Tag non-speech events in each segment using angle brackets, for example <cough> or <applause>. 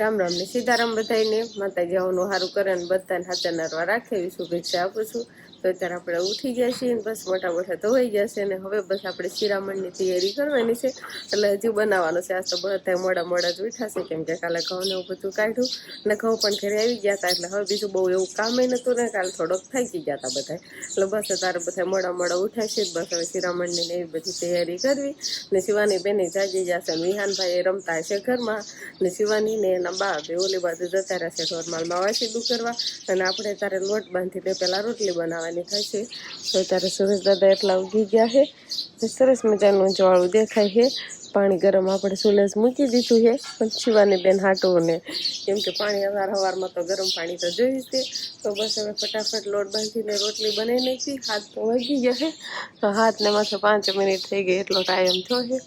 રામ રામ ને સીતારામ બધાને માતાજી આવનું સારું કરે ને બધાને હાથે નરવા રાખે એવી શુભેચ્છા આપું છું. તો અત્યારે આપણે ઉઠી ગયા છીએ ને બસ મોટા મોટા ધોવાઈ ગયા છે ને હવે બસ આપણે શિરામણની તૈયારી કરવાની છે. એટલે હજુ બનાવવાનું છે. આજ તો બધા મોડા મોડા જ ઉઠાશે કેમ કે કાલે ઘઉંને એવું બધું કાઢ્યું ને ઘઉં પણ ઘરે આવી ગયા હતા. એટલે હવે બીજું બહુ એવું કામ નહોતું ને કાલે થોડોક થાકી ગયા હતા બધા એટલે બસ તારે બધા મોડા મોડા ઉઠાશે બસ હવે શિરામણની ને એવી બધી તૈયારી કરવી ને શિવાની બેને જાગી જશે ને વિહાનભાઈ રમતા હશે ઘરમાં ને શિવાની ને એના બા બે ઓલી બાજુ જતા રહેશે. નોર્મલમાં વાસી દૂર કરવા અને આપણે તારે લોટ બાંધીને પહેલાં રોટલી બનાવવાની થશે તો ત્યારે સુરેશ દાદા એટલા ઉગી ગયા છે. સરસ મજાનું જ્વાળું દેખાય છે. પાણી ગરમ આપણે સુલેસ મૂકી દીધું છે. પણ શિવાની બેન હાટોને કેમ કે પાણી અવાર હવારમાં તો ગરમ પાણી તો જોઈએ છે. તો બસ હવે ફટાફટ લોટ બાંધીને રોટલી બનાવી નાખી. હાથ તો વગી ગયા છે. તો હાથને માથે પાંચ મિનિટ થઈ ગઈ, એટલો ટાઈમ થયો છે.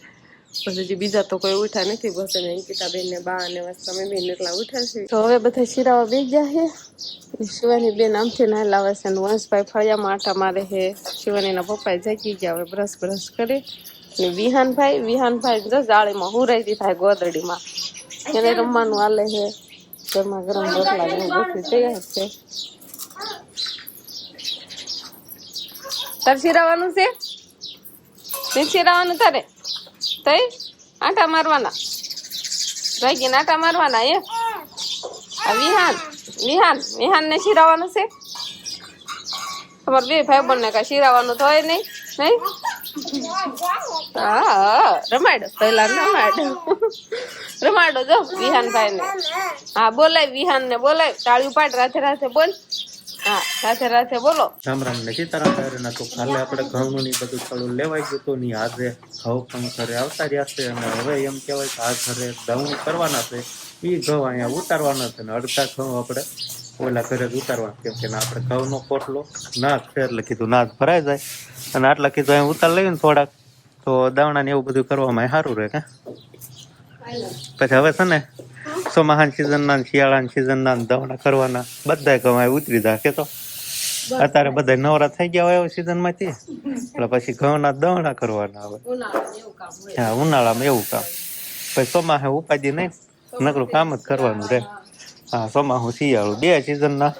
બસ બીજા તો કોઈ ઉઠા નથી, બસ અમે અંકિતાબેન ને બા અને વસ્તા બેન એટલા ઉઠા છે. તો હવે બધા શિરાવા બે ગયા છે શિવાની બેન આમથી ના લાવે છે અને વંશભાઈ ફળિયામાં આટા મારે છે શિવાનીના પપ્પા જાગી ગયા, હવે બ્રશ બ્રશ કરે. ને વિહાનભાઈ વિહાનભાઈ જો જાળીમાં હુરાઈ થાય ગોદડીમાં. એને રમવાનું હાલે છે ઘરમાં ગરમ રોટલા ને એવું તૈયાર છે. તાર શિરાવાનું છે? શિરાવાનું તારે? તઈ? આટા મારવાના. ભાગીને આટા મારવાના એ? વિહાન વિહાન વિહાન ને શિરાવાનું છે? તમારે બે ભાઈ બંને કઈ શિરાવાનું તો હોય નહીં નહીં? હા રમાડો, પહેલા રમાડો. રમાડો જો વિહાનભાઈ ને હા, બોલાય વિહાન ને બોલાય. તાળી પાડ રાતે રાતે બોલ. હા સાથે રાતે બોલો. રામ રામ ને સીતારામ ના તો કાલે આપણે ઘઉંનું ની બધું થોડું લેવાઈ ગયું હતું ની આજે ઘઉં પણ ઘરે આવતા રહ્યા છે અને હવે એમ કહેવાય કે આ ઘરે દવણ કરવાના છે. એ ઘઉં અહીંયા ઉતારવાના છે ને અડધા ઘઉં આપણે ઓલા ઘરે જ ઉતારવાના કેમ કે ના આપણે ઘઉંનો પોટલો નાક છે એટલે કીધું ના ભરાઈ જાય. અને આટલા કીધું અહીં ઉતાર લઈએ ને થોડાક તો દાવણા ને એવું બધું કરવામાં સારું રહે કે? પછી હવે છે ને ચોમાહાન સિઝન શિયાળાના શિયાળાની સિઝન ના દવણા કરવાના બધા કમાય ઉતરી જાય કે તો અત્યારે બધા નવરા થઈ ગયા હોય સિઝનમાંથી એટલે પછી ઘઉંના દવણા કરવાના આવે હા ઉનાળામાં એવું કામ. પછી ચોમાસે ઉપાધિ નહીં નકરું કામ જ કરવાનું રે. હા ચોમાસું શિયાળું બે સિઝનના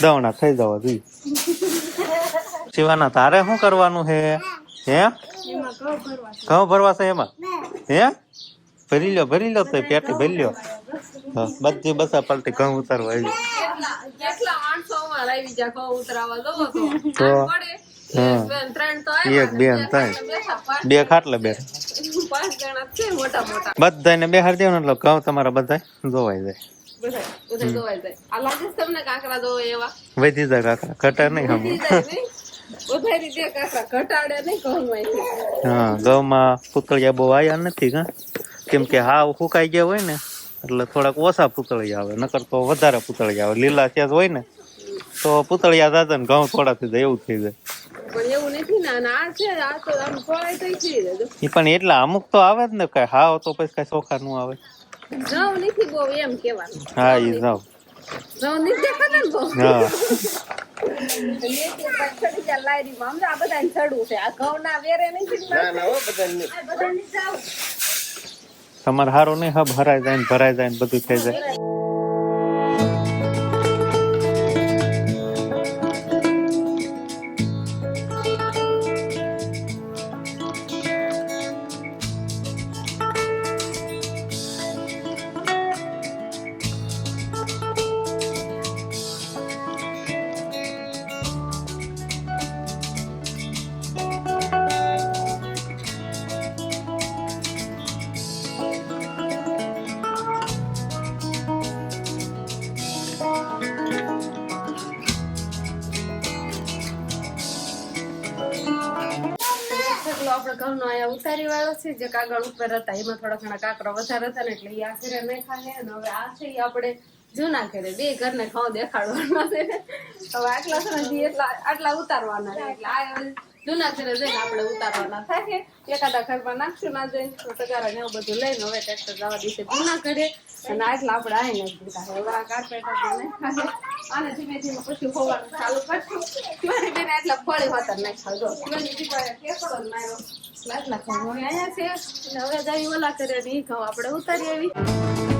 દવણા થઈ જવા જોઈએ. શિવાના તારે શું કરવાનું હે? હે? ઘઉં ભરવા છે એમાં? હે? ભરી લ્યો ભરી લ્યો તો પેટી ભરી લ્યો હા, બધી બસા પલટી ઘઉં ઉતારવા આવી. ઘઉં. એક બેન ત્રણ બે ખાટલે બે પાંચ જણા છે મોટા મોટા. બધાને બેહાર દેવાનું એટલે ઘઉં તમારા બધા જોવાઈ જાય. કાંકરા વધી જાય ઘટા નહીં હમ. કાંકરા ઘટાડે નહીં ઘઉંમાંથી. હા ઘઉંમાં પૂતળિયા બહુ આવ્યા નથી કા? કેમ કે હાવ સુકાઈ ગયા હોય ને એટલે થોડાક ઓછા પૂતળિયા આવે નકર તો વધારે પૂતળિયા આવે. લીલા ત્યાં હોય ને તો પૂતળિયા દાદા ને ઘઉં થોડા થઈ જાય એવું થઈ જાય. પણ એવું નથી ને અને આ છે આ તો આમ ખોળાય તો થઈ જાય. એ પણ એટલા અમુક તો આવે જ ને કઈ હાવ તો પછી કઈ ચોખા નું આવે. હા એ જાવ ઘઉં નથી દેખાતા ને બહુ? હા. આ ચડવું છે. આ ને. તમારે હારો નહીં હબ હરાય જાય ભરાય જાય બધું થઈ જાય. ઉતારી વાળો છે, જે કાગળ ઉપર હતા, એમાં થોડા ઘણા કાકરો વધારે હતા ને, એટલે એ આ ઘરે નાખ્યા છે અને હવે આ છે એ આપણે જૂના ઘરે, બે ઘરને ખાવ દેખાડવાના છે. હવે આટલા છે એટલા, આટલા ઉતારવાના છે, એટલે આ જૂના ઘરે જઈને આપણે ઉતારવાના થાય એકાદા ઘરમાં નાખશું ના જઈને, તો તગારા ને એવું બધું લઈને હવે ટ્રેક્ટર જવા દિવસે જૂના ઘરે. અને આટલા આપણે આઈ નાખી દીધા. હવે આ કાર્પેટ આને ધીમે ધીમે પછી હોવાનું ચાલુ કરશું. શિવાની બેન એટલા ફળી હોતર નાખ્યા જો. શિવાની નાયો કેકડો માર્યો. એટલે હવે અહીંયા છે. અને હવે જઈ ઓલા કરે ઈ ઘઉં આપણે ઉતારી આવી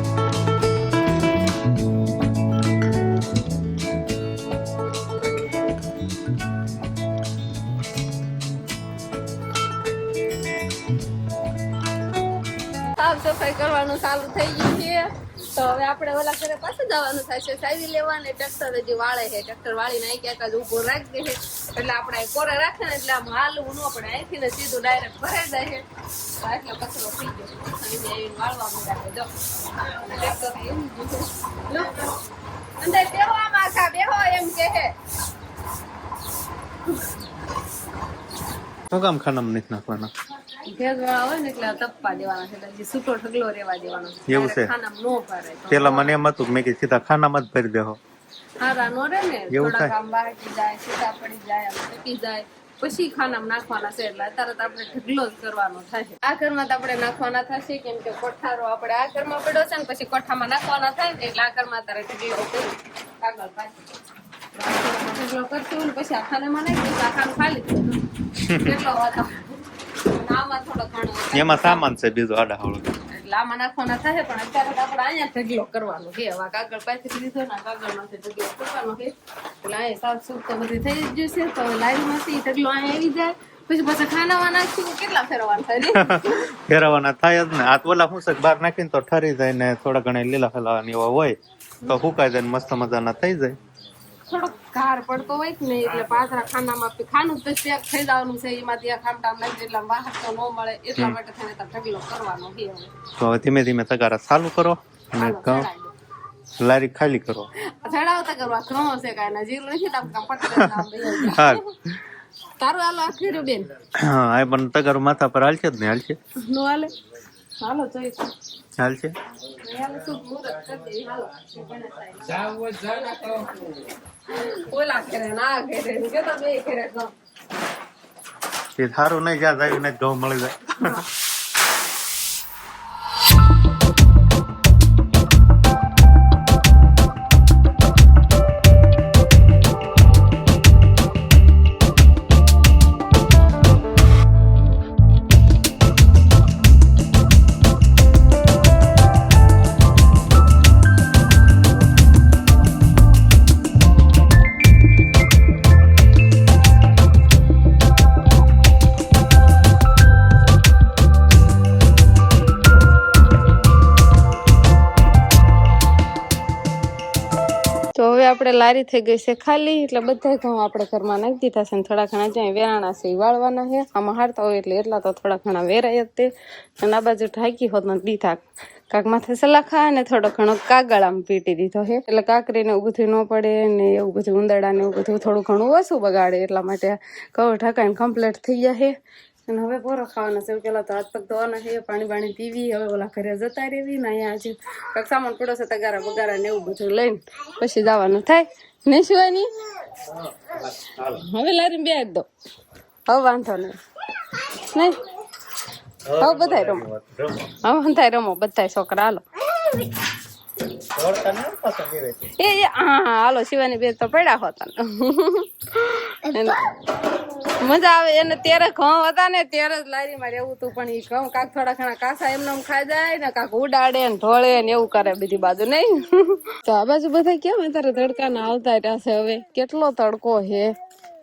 સફાઈ કરવાનું ચાલુ થઈ ગયું છે. તો હવે આપણે ઓલા ઘરે પાછું જવાનું છે. સાવી લેવાને ટ્રેક્ટર હજી વાળે છે. ટ્રેક્ટર વાળીને અહીં ક્યાંક જ ઊભો રાખી છે. એટલે આપણે કોરે રાખે ને એટલે આમ હાલવું ન પડે. અહીંથી ને સીધું ડાયરેક્ટ ભરાઈ જાય છે. એટલે કચરો થઈ ગયો. આવીને વાળવા માંડ્યા જો. ટ્રેક્ટર. લો. અંદર બેહો આમાં બેહો એમ કે શું કામ ખાનામાં નથી નાખવાના? પેલા મને એમ હતું કે મેં કીધું સીધા ખાનામાં જ ભરી દેહો. એવું થાય? પછી ખાનામાં નાખવાના છે એટલે તરત આપણે ઢગલો જ કરવાનો થશે આ ઘરમાં તો આપણે નાખવાના થશે કેમ કે કોઠારો આપણે આ ઘરમાં પડ્યો છે ને પછી કોઠામાં નાખવાના થાય ને એટલે આ ઘરમાં તારે ઢગલો કરી આગળ પાછળ. ઢગલો કરશું ને પછી આ ખાનામાં નાખી. આ ખાનું ખાલી. <laughs> કેટલો વાતો એમાં સામાન છે બીજો આડાહળો એટલે આમાં નાખવાના થાય પણ અત્યારે આપણે અહીંયા ઢગલો કરવાનો છે. હવે કાગળ પાછી લીધો ને કાગળ કાગળમાંથી ઢગલો કરવાનો છે. એટલે અહીંયા સાફ સુફ તો બધી થઈ જ જશે. તો હવે લાઈનમાંથી ઢગલો અહીંયા આવી જાય. પછી પાછા ખાનામાં નાખશું કેટલા ફેરવાના થાય રે? <laughs> ફેરવવાના થાય જ ને. હાથ ઓલા છે બહાર નાખીને તો ઠરી જાય ને થોડા ઘણા લીલા ફેલાવાની એવા હોય તો હુકાઈ જાય મસ્ત મજાના થઈ જાય. થોડોક ઘાર પડતો હોય ને નહીં એટલે પાતરા ખાનામાં ખાનું તો પેક થઈ જવાનું છે એમાં ત્યાં ખામટામ નહીં એટલે વાહક તો ન મળે. એટલા માટે થઈને તો ઢગલો કરવાનો છે હવે. તો હવે ધીમે ધીમે તગારા ચાલુ કરો અને લારી ખાલી કરો. ચડાવતા કરવા ઘણો છે કાંઈ ના જીરું નથી તો આમ પટકન <laughs> આમ બેસી જાય. હાલ. તારું હાલો આખી બેન? હા એ પણ તગારો માથા પર હાલશે જ ને હાલશે? નો હાલે? હાલો જોઈ હાલશે હાલો છે. તે સારું નહીં જ્યાં જાય ને ઘઉં મળી જાય. તો હવે આપણે લારી થઈ ગઈ છે ખાલી, એટલે બધા ઘઉં આપણે ઘરમાં નાખી દીધા છે થોડા ઘણા જ્યાં વેરાણા છે વાળવાના છે. આમાં હારતા હોય એટલે એટલા તો થોડા ઘણા વેરાય જ તે. અને આ બાજુ ઢાંકી હોત ને દીધા. કાક માથે સલાખા અને થોડો ઘણો કાગળ આમ પીટી દીધો છે. એટલે કાકરીને બધું ન પડે ને એવું બધું ઉંદરડા ને એવું બધું થોડું ઘણું ઓછું બગાડે એટલા માટે કહો ઢાંકાઈને કમ્પ્લીટ થઈ છે. અને હવે પોરો ખાવાના છે. પેલા તો હાથ પગ ધોવાના છે પાણી પાણી પીવી હવે ઓલા ઘરે જતા રહેવી ને અહીંયા હજી કાંઈક સામાન પડ્યો છે તગારા બગારા ને એવું બધું લઈને પછી જવાનું થાય. નહીં શિવાની હવે લારી બે દો. હવે વાંધો નહીં. નહીં? હવે બધાય રમો. હવે બધાય રમો બધાય છોકરા હાલો. એ એ હા હા હાલો શિવાની બેન તો પડ્યા હોતા મજા આવે એને ત્યારે ઘઉં હતા ને ત્યારે જ લારીમાં રહેવું હતું પણ એ ઘઉં કાક થોડા ઘણા કાસા એમને ખાઈ જાય ને કાંક ઉડાડે ને ઢોળે ને એવું કરે બીજી બાજુ નહીં? તો આ બાજુ બધા કેમ અત્યારે તડકા ના આવતા રહ્યા છે હવે? કેટલો તડકો હે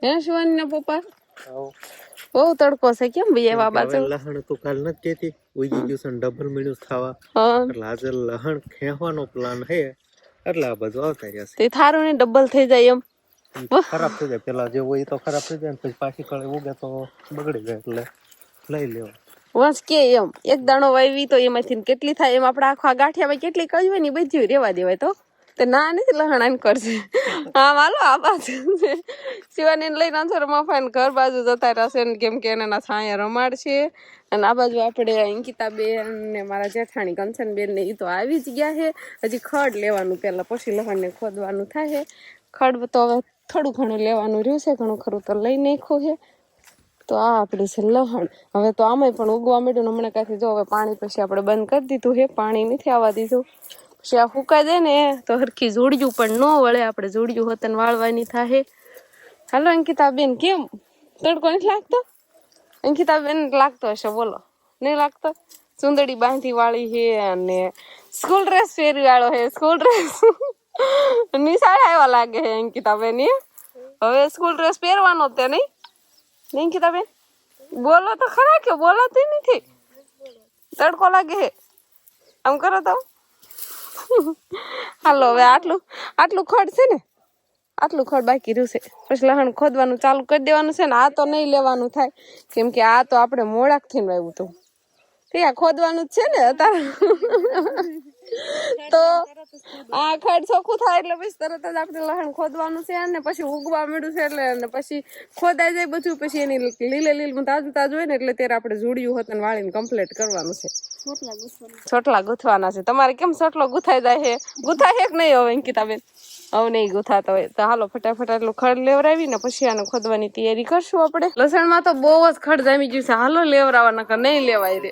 હે શિવાની ના પપ્પા બહુ તડકો છે કેમ ભાઈ એવા બાજુ? લસણ તું કાલ નથી કેતી. ઉઈ ગયું છે ડબલ મીણું થવા એટલે આજે લહણ ખેવાનો પ્લાન હે એટલે આ બધું આવતા રહ્યા તે થારું ને ડબલ થઈ જાય એમ. ખરાબ થઈ જાય. પેલા જે હોય એ તો ખરાબ થઈ જાય ને પછી પાછી કળે ઉગે તો બગડી જાય એટલે લઈ લેવા. વંશ કે એમ. એક દાણો વાવી તો એમાંથી કેટલી થાય એમ. આપણે આખા ગાંઠિયામાં કેટલી કળી ની ને બધી રેવા દેવાય તો. તે ના નથી લહણ આને કરશે. હા માલો આ બાજુ શિવાની લઈને અંતર મફાઈને ઘર બાજુ જતા રહેશે ને કેમ કે એના છાયા રમાડશે અને આ બાજુ આપણે અંકિતા બેન ને મારા જેઠાણી કંચન બેન ને એ તો આવી જ ગયા છે. હજી ખડ લેવાનું પેલા પછી લહણ ને ખોદવાનું થાય ખડ તો હવે થોડું ઘણું લેવાનું રહ્યું છે, ઘણું ખરું તો લઈ નાખ્યું છે. તો આ આપણું છે લહણ. હવે તો આમાંય પણ ઉગવા માંડ્યું હમણાં કાંથી જો હવે પાણી પછી આપણે બંધ કરી દીધું હે પાણી નથી આવવા દીધું. પછી આ ફૂંકાઈ જાય ને, તો હરખી જોડ્યું પણ ન વળે, આપણે જોડ્યું હોતન વાળવાની થાય હાલો અંકિતા બેન કેમ? તડકો નથી લાગતો? અંકિતા બેન લાગતો હશે, બોલો. નહીં લાગતો? સુંદરી બાંધી વાળી છે અને સ્કૂલ ડ્રેસ પહેરી વાળો છે સ્કૂલ ડ્રેસ નિશાળ આવ્યા લાગે છે અંકિતા બેન હવે સ્કૂલ ડ્રેસ પહેરવાનો તે નહીં? અંકિતા બેન બોલો તો ખરા કે બોલાતી નથી? તડકો લાગે હે આમ કરો તો. હાલો, હવે આટલું આટલું ખડ છે ને, આટલું ખડ બાકી રહ્યું છે. પછી લહણ ખોદવાનું ચાલુ કરી દેવાનું છે ને, આ તો નહીં લેવાનું થાય. કેમ કે આ તો આપણે મોડાક થઈને આવ્યું હતું. ત્યાં ખોદવાનું જ છે ને, અત્યારે. તો આ ખાડ ચોખ્ખું થાય એટલે પછી તરત જ આપણે લહણ ખોદવાનું છે અને પછી ઉગવા મળ્યું છે એટલે અને પછી ખોદાઈ જાય બધું. પછી એની લીલે લીલું તાજું તાજું હોય ને એટલે ત્યારે આપણે જોડ્યું હોત અને વાળીને કમ્પ્લીટ કરવાનું છે. છોટલા ગુથવાના. છે. તમારે કેમ સોટલો ગુથાઈ જાય છે? ગુથાય છે કે નહીં હવે અંકિતાબેન? હવે નહીં ગુથાતા હોય. તો હાલો ફટાફટ એટલું ખડ લેવરાવી ને પછી આને ખોદવાની તૈયારી કરશું આપણે. લસણમાં તો બહુ જ ખડ જામી ગયું છે. હાલો લેવરાવા કે નહીં લેવાય રે?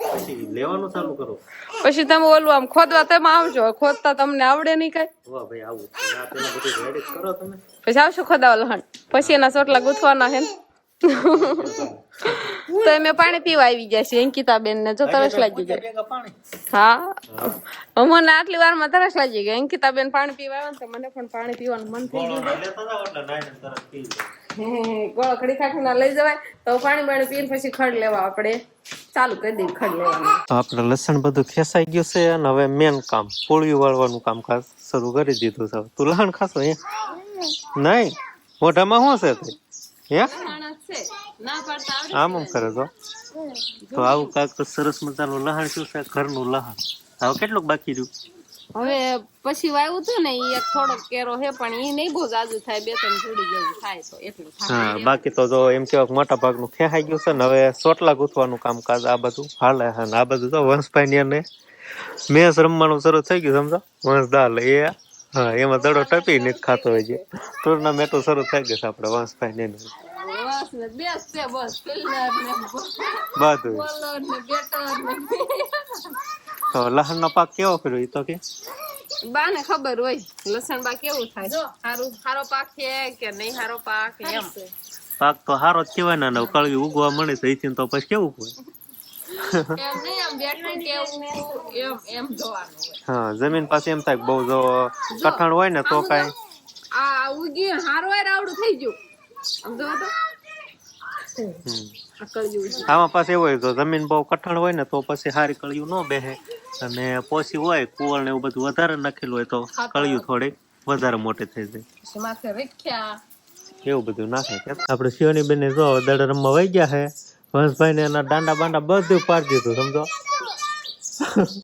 પછી લેવાનું ચાલુ કરો. પછી તમે ઓલું આમ ખોદવા તમે આવજો. ખોદતા તમને આવડે નહીં કઈ. વાહ ભાઈ આવું આ પેલા બધું રેડી કરો તમે. પછી આવશો ખોદાવા લહણ. પછી એના ચોટલા ગુથવાના છે <laughs> તો એમે પાણી પીવા આવી ગયા છે અંકિતા બેન ને જો તરસ લાગી જાય હા. અમને આટલી વારમાં તરસ લાગી ગઈ. અંકિતા બેન પાણી પીવા આવે ને તો મને પણ પાણી પીવાનું મન થઈ ગયું. ગોળ ખડી ખાખી ના લઈ જવાય. તો પાણી પાણી પીને પછી ખડ લેવા આપણે. ચાલુ કરી દઈએ ખડ લેવાનું. તો આપણે લસણ બધું ખેસાઈ ગયું છે અને હવે મેન કામ, પોળિયું વાળવાનું કામકાજ શરૂ કરી દીધું છે. તું લહણ ખાશો હે નહીં? મોઢામાં શું છે તે? હે? આમ આમ કરે તો? તો આવું કાંઈક સરસ મજાનું લહણ શું છે? ઘરનું લહણ હવે કેટલુંક બાકી રહ્યું? હવે પછી વાવ્યું હતું ને એ એક થોડોક કેરો હે પણ એ નહીં બહુ જાજુ થાય બે ત્રણ જોડી જેવું થાય તો એટલું હા બાકી તો જો એમ કેવા મોટા ભાગનું ખેહાઈ ગયું છે ને હવે સોટલા ગૂંથવાનું કામકાજ આ બધું હાલે છે ને આ બધું તો વંશભાઈ ને મેસ રમવાનું શરૂ થઈ ગયું સમજો? વંશ દાલ એ હા એમાં દડો ટપી ને ખાતો હોય છે ટુર્નામેન્ટો શરૂ થઈ ગઈ છે આપણે વંશભાઈ ને બધું. તો લસણ નો પાક કેવો કર્યો એ તો કે? બા ને ખબર હોય લસણ બા કેવું થાય? સારું સારો પાક છે કે નહીં સારો પાક એમ. પાક તો સારો જ કહેવાય ને કળવી ઉગવા મળે તો અહીંથી તો પછી કેવું હોય? એમ નહીં આમ બેઠું કેવું એમ એમ જોવાનું હા જમીન પાસે એમ થાય બહુ જો કઠણ હોય ને તો કાઈ. આ ઉગી હારો રાવડું થઈ ગયું. આમ તો. આમાં પાસે એવું હોય તો જમીન બહુ કઠણ હોય ને તો પછી સારી કળિયું ન બેહે. અને પોસી હોય કુવળ ને એવું બધું વધારે નાખેલું હોય તો કળિયું થોડી વધારે મોટી થઈ જાય. એવું બધું નાખે આપણે શિવાની બેન જો દડ રમવા વહી ગયા છે વંશભાઈ ને એના દાંડા બાંડા બધું પાડી દીધું સમજો?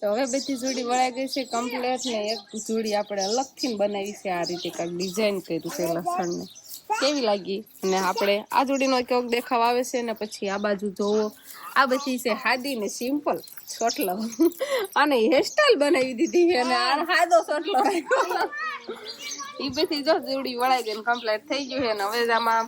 તો હવે બધી જોડી વળાઈ ગઈ છે કમ્પ્લેટ ને એક જોડી આપણે અલગથી બનાવી છે આ રીતે કાંઈક ડિઝાઇન કર્યું છે લસણ ને કેવી લાગી? અને આપણે આ જોડીનો કેવોક દેખાવ આવે છે ને પછી આ બાજુ જોવો. આ બધી છે હાદી ને સિમ્પલ સોટલો અને હેરસ્ટાઈલ બનાવી દીધી છે અને આ હાદો સોટલો એ બધી જો જોડી વળાઈ ગઈ કમ્પ્લીટ થઈ ગયું છે ને હવે આમાં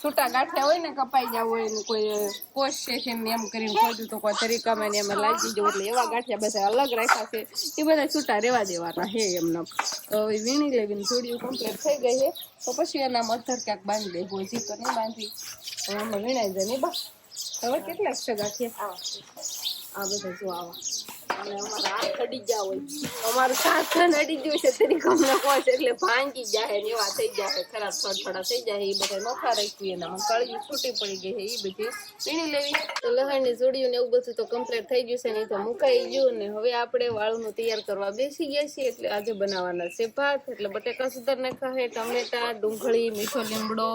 છૂટા ગાંઠિયા હોય ને કપાઈ ગયા હોય ને કોઈ કોશ છે કે એમ કરીને ખોદ્યું તો કોઈ તરીકામાં એમાં લાગી ગયું એટલે એવા ગાંઠિયા બધા અલગ રાખ્યા છે. એ બધા છૂટા રહેવા દેવાના હે એમના તો હવે વીણી લેવીને જોડીઓ કમ્પ્લીટ થઈ ગઈ છે. તો પછી એના મથર ક્યાંક બાંધી દેવું હજી તો નહીં બાંધી. આમાં વીણાઈ જાય નહીં બસ હવે કેટલાક છે ગાંઠિયા? આ બધા આવા. અને અમારા હાથ અડી ગયા હોય. અમારું સાત અડી ગયું છે તરી અમને કોશ એટલે ભાંગી જાય ને એવા થઈ જાય ખરાબ થોડા થઈ જાય એ બધા નોખા રાખી એના કળજી છૂટી પડી ગઈ છે એ બધી. પીણી લેવી. તો લહણની જોડીયું ને એવું બધું તો કમ્પ્લીટ થઈ ગયું છે નહીં તો મુકાઈ ગયું ને હવે આપણે વાળુનું તૈયાર કરવા બેસી ગયા છીએ એટલે આજે બનાવવાના છે ભાત, એટલે બટેકા સુધાર નાખા છે, ટમેટા, ડુંગળી, મીઠો લીમડો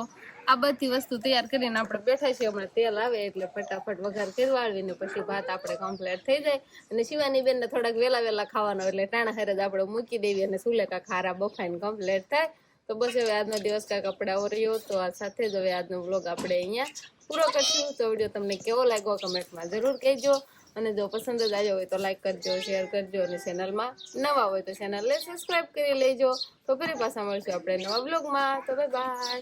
આ બધી વસ્તુ તૈયાર કરીને આપણે બેઠા છીએ. હમણાં તેલ આવે એટલે ફટાફટ વઘાર કરવાળવીને પછી ભાત આપણે કમ્પ્લીટ થઈ જાય. અને શિવાની બેન ને થોડાક વેલા વેલા ખાવાનો એટલે ટાણા હેર જ આપણે મૂકી દેવી અને સુલેકા ખારા બફાઈને કમ્પ્લીટ થાય. તો બસ હવે આજનો દિવસ કાંઈક આપણે રહ્યો તો આ સાથે જ હવે આજનો વ્લોગ આપણે અહીંયા પૂરો કરશું. તો વીડિયો તમને કેવો લાગ્યો કમેન્ટમાં જરૂર કહેજો. અને જો પસંદ જ આવ્યો હોય તો લાઈક કરજો શેર કરજો અને ચેનલમાં નવા હોય તો ચેનલને સબસ્ક્રાઈબ કરી લેજો. તો ફરી પાછા મળશું આપણે નવા બ્લોગમાં તો બાય બાય